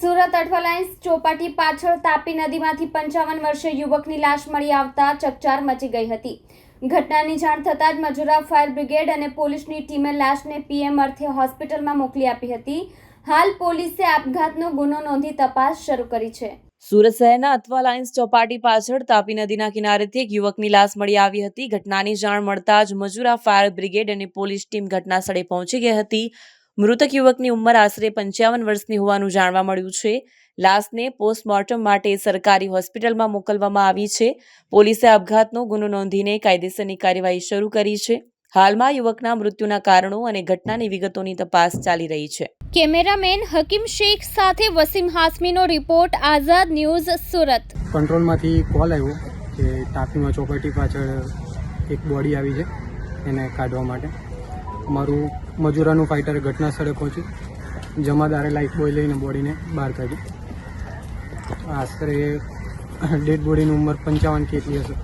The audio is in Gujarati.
સુરત અઠવાલાઇન્સ ચોપાટી પાછળ તાપી નદીમાંથી પંચાવન વર્ષે યુવકની લાશ મળી આવતા ચકચાર મચી ગઈ હતી. ઘટનાની જાણ થતાં જ મજુરા ફાયર બ્રિગેડ અને પોલીસની ટીમે લાશને પીએમ અર્થે હોસ્પિટલમાં મોકલી આપી હતી. હાલ પોલીસે આપઘાતનો ગુનો નોંધી તપાસ શરૂ કરી છે. સુરત શહેરના અથવા લાઇન્સ ચોપાટી પાછળ તાપી નદીના કિનારેથી એક યુવકની લાશ મળી આવી હતી. ઘટનાની જાણ મળતા જ મજુરા ફાયર બ્રિગેડ અને પોલીસ ટીમ ઘટના સ્થળે પહોંચી ગઈ હતી. મૃતક યુવકની ઉંમર આશરે પંચાવન વર્ષની હોવાનું જાણવા મળ્યું છે. લાશને પોસ્ટમોર્ટમ માટે સરકારી હોસ્પિટલમાં મોકલવામાં આવી છે. પોલીસે આપઘાતનો ગુનો નોંધીને કાયદેસરની કાર્યવાહી શરૂ કરી છે. હાલમાં યુવકના મૃત્યુના કારણો અને ઘટનાની વિગતોની તપાસ ચાલી રહી છે. કેમેરામેન હકીમ શેખ સાથે વસીમ હાસમીનો રિપોર્ટ આઝાદ ન્યૂઝ સુરત. કંટ્રોલમાંથી કોલ આવ્યો કે તાપીમાં ચોપાટી પાછળ એક બોડી આવી છે એને કાઢવા માટે. અમારું મજૂરાનું ફાઇટર ઘટના સ્થળે પહોંચ્યું. જમાદારે લાઈફ બોય લઈને બોડીને બહાર કાઢી આશરે ડેડ બોડીની ઉંમર પંચાવન કેટલી હશે.